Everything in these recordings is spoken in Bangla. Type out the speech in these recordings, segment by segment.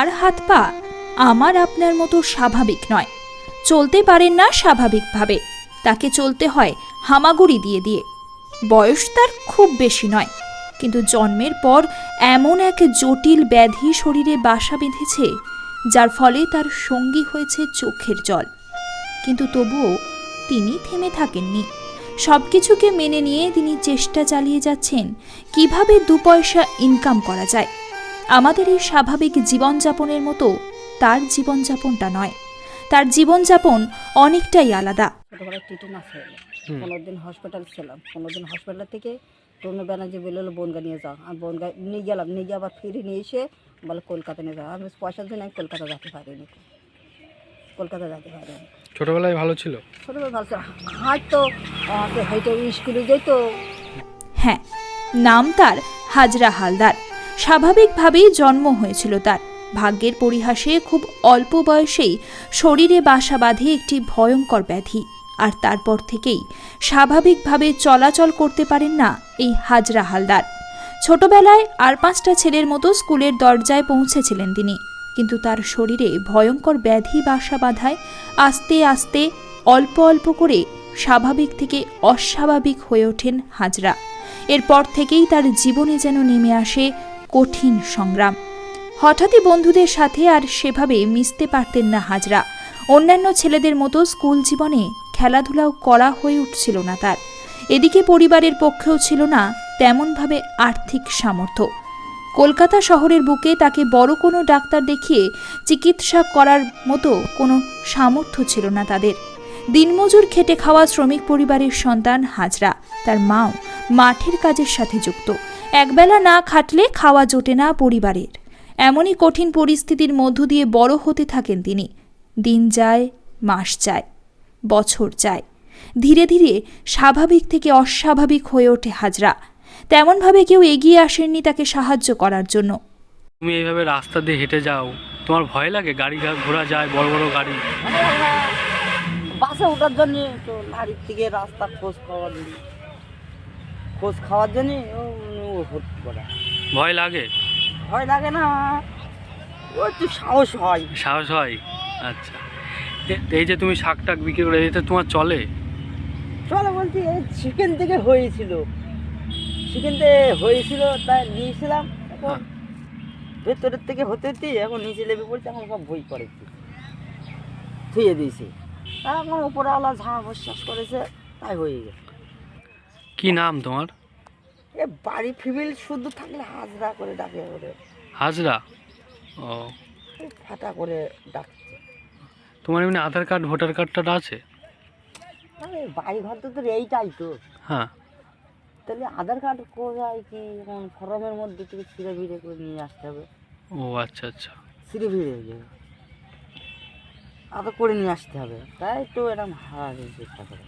তার হাত পা আমার আপনার মতো স্বাভাবিক নয়। চলতে পারেন না স্বাভাবিকভাবে। তাকে চলতে হয় হামাগুড়ি দিয়ে দিয়ে। বয়স তার খুব বেশি নয়। কিন্তু জন্মের পর এমন এক জটিল ব্যাধি শরীরে বাসা বেঁধেছে, যার ফলে তার সঙ্গী হয়েছে চোখের জল। কিন্তু তবুও তিনি থেমে থাকেননি। সব কিছুকে মেনে নিয়ে তিনি চেষ্টা চালিয়ে যাচ্ছেন, কীভাবে দু পয়সা ইনকাম করা যায়। আমাদের এই স্বাভাবিক জীবনযাপনের মতো তার জীবনযাপনটা নয়। তার জীবনযাপন অনেকটাই আলাদা। ছোটোবেলায় টিটেনাস হয়ে গেল দিন হসপিটাল ছিলাম পনেরো দিন হসপিটাল থেকে টনু ব্যানার্জি বলল বনগা নিয়ে যাও। আমি বনগা নিয়ে গেলাম নিয়ে গিয়ে আবার ফিরে নিয়ে এসে বলে কলকাতা নিয়ে যাও। আমি পয়সার জন্য আমি কলকাতা যেতে পারিনি। কলকাতা যেতে পারিনি। ছোটবেলায় ভালো ছিল? ছোটোবেলা ভালো ছিল। হাঁটতো আমাকে হেঁটে স্কুলে যেত। হ্যাঁ নাম তার হাজরা হালদার। স্বাভাবিকভাবেই জন্ম হয়েছিল তার। ভাগ্যের পরিহাসে খুব অল্প বয়সেই শরীরে বাসা বাঁধে একটি ভয়ঙ্কর ব্যাধি। আর তারপর থেকেই স্বাভাবিকভাবে চলাচল করতে পারেন না এই হাজরা হালদার। ছোটবেলায় আর পাঁচটা ছেলের মতো স্কুলের দরজায় পৌঁছেছিলেন তিনি। কিন্তু তার শরীরে ভয়ঙ্কর ব্যাধি বাসা বাঁধায় আস্তে আস্তে অল্প অল্প করে স্বাভাবিক থেকে অস্বাভাবিক হয়ে ওঠেন হাজরা। এরপর থেকেই তার জীবনে যেন নেমে আসে কঠিন সংগ্রাম। হঠাৎই বন্ধুদের সাথে আর সেভাবে মিশতে পারতেন না হাজরা। অন্যান্য ছেলেদের মতো স্কুল জীবনে খেলাধুলাও করা হয়ে উঠছিল না তার। এদিকে পরিবারের পক্ষেও ছিল না তেমনভাবে আর্থিক সামর্থ্য। কলকাতা শহরের বুকে তাকে বড় কোনো ডাক্তার দেখিয়ে চিকিৎসা করার মতো কোনো সামর্থ্য ছিল না তাদের। দিনমজুর খেটে খাওয়া শ্রমিক পরিবারের সন্তান হাজরা, তার মাও মাঠের কাজের সাথে যুক্ত। একবেলা না খাটলে খাওয়া জোটে না পরিবারের। এমনই কঠিন পরিস্থিতির মধ্য দিয়ে বড় হতে থাকেন তিনি। দিন যায় মাস যায় বছর যায়। ধীরে ধীরে স্বাভাবিক থেকে অস্বাভাবিক হয়ে ওঠে হাজরা। তেমনভাবে কেউ এগিয়ে আসেননি তাকে সাহায্য করার জন্য। তুমি এইভাবে রাস্তা দিয়ে হেঁটে যাও। তোমার ভয় লাগে? গাড়ি ঘা- ঘোড়া যায় বড় বড় গাড়ি। বাসে ওঠার জন্য তো থেকে রাস্তা খোঁজ খোঁজ খাওয়ার জন্য ও ভর্তি করা ভয় লাগে? ভয় লাগে না। ও একটু সাহস হয়। সাহস হয়? আচ্ছা। এই যে তুমি শাক টাক বিক্রি করে এতে তোমার চলে? চলে বলছি এই চিকেন থেকে হয়েছিল। চিকেন থেকে হয়েছিল তাই নিয়েছিলাম। এখন হ্যাঁ। ভেতরের থেকে হতে হতে এখন নিচে লেবে পড়ছে এখন সব বই করেছি থুয়ে দিয়েছি। এখন উপরওয়ালা ঝাঁ বিশ্বাস করেছে তাই হয়ে গেছে। কি নাম তোমার? এ বাড়ি ফিমেল শুদ্ধ থাকলে হাজরা করে ডাকে ওরে। হাজরা? ও। ফাটা করে ডাকছে। তোমার এমনি আধার কার্ড ভোটার কার্ডটা আছে? আরে বাড়ি ঘর তো তোর এইটাই তো। হ্যাঁ। তাহলে আধার কার্ড কোথায় কি? এখন ফর্মের মধ্যে থেকে ছিঁড়ে ভিড়ে করে নিয়ে আসতে হবে। ও আচ্ছা আচ্ছা। ছিঁড়ে ভিড়ে হয়ে যাবে আদা করে নিয়ে আসতে হবে। তাই তো এরকম হারার চেষ্টা করে।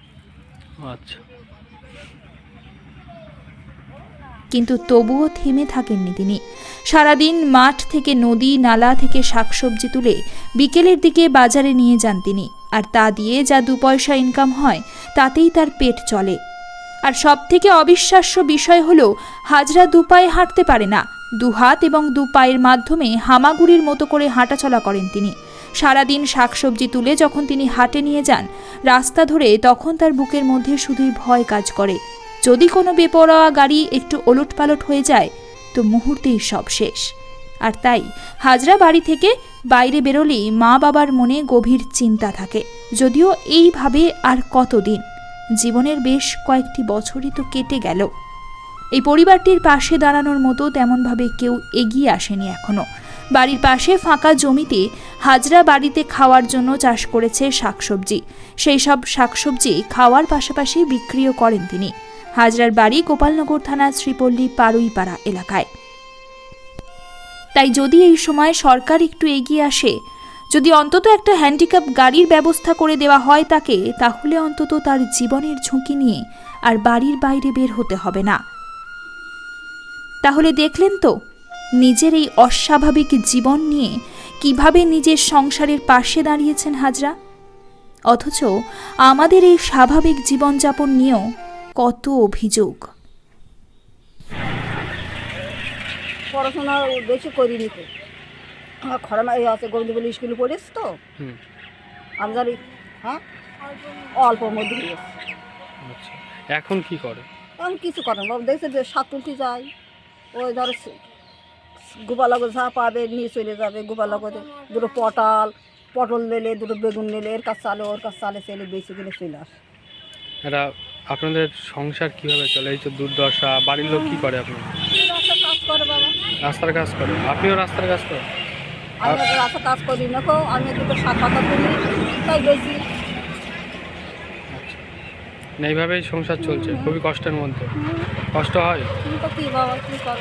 আচ্ছা। কিন্তু তবুও থেমে থাকেননি তিনি। সারাদিন মাঠ থেকে নদী, নালা থেকে শাকসবজি তুলে বিকেলের দিকে বাজারে নিয়ে যান তিনি। আর তা দিয়ে যা দু পয়সা ইনকাম হয়, তাতেই তার পেট চলে। আর সব থেকে অবিশ্বাস্য বিষয় হলো, হাজরা দু পায়ে হাঁটতে পারে না। দু হাত এবং দু পায়ের মাধ্যমে হামাগুড়ির মতো করে হাঁটাচলা করেন তিনি। সারাদিন শাকসবজি তুলে যখন তিনি হাটে নিয়ে যান, রাস্তা ধরে তখন তার বুকের মধ্যে শুধুই ভয় কাজ করে। যদি কোনো বেপরোয়া গাড়ি একটু ওলটপালট হয়ে যায়, তো মুহূর্তেই সব শেষ। আর তাই হাজরা বাড়ি থেকে বাইরে বেরোলেই মা বাবার মনে গভীর চিন্তা থাকে, যদিও এইভাবে আর কতদিন? জীবনের বেশ কয়েকটি বছরই তো কেটে গেল। এই পরিবারটির পাশে দাঁড়ানোর মতো তেমনভাবে কেউ এগিয়ে আসেনি এখনও। বাড়ির পাশে ফাঁকা জমিতে হাজরা বাড়িতে খাওয়ার জন্য চাষ করেছে শাকসবজি। সেই সব শাকসবজি খাওয়ার পাশাপাশি বিক্রিও করেন তিনি। হাজরার বাড়ি গোপালনগর থানার শ্রীপল্লী পাড়ুইপাড়া এলাকায়। তাই যদি এই সময় সরকার একটু এগিয়ে আসে, যদি অন্তত একটা হ্যান্ডিক্যাপ গাড়ির ব্যবস্থা করে দেওয়া হয় তাকে, তাহলে অন্তত তার জীবনের ঝুঁকি নিয়ে আর বাড়ির বাইরে বের হতে হবে না। তাহলে দেখলেন তো, নিজের এই অস্বাভাবিক জীবন নিয়ে কীভাবে নিজের সংসারের পাশে দাঁড়িয়েছেন হাজরা? অথচ আমাদের এই স্বাভাবিক জীবনযাপন নিয়েও কত অভিযোগ? পড়াশোনা বেশি করিনি তো। আমার খরা এই আছে গোবিন্দপুর স্কুলে পড়েছি তো? আমি জানি হ্যাঁ? অল্প মধ্যে আচ্ছা এখন কি করে? এখন কিছু করেন বাবু দেখছে যে সাত তুলতে যায়। ওই ধরো গোপালগো যা পাবে নিয়ে চলে যাবে। গোপালগোতে দুটো পটাল পটল নিলে দুটো বেগুন নিলে এর কাছে চালে ওর কাছে চালে চলে বেশি কিনে চলে আসে। এরা আপনাদের সংসার কীভাবে চলে? এই তো দুর্দশা বাড়ির লোক কি করে আপনার? বাবা। রাস্তার কাজ করে। আপনিও রাস্তার কাজ করেন? রাস্তা কাজ করি না কো আমি দুটো শাক পাতা করি তাই বেশি। আচ্ছা। এইভাবেই সংসার চলছে খুবই কষ্টের মধ্যে। কষ্ট হয়? কিন্তু কী বাবা কী করো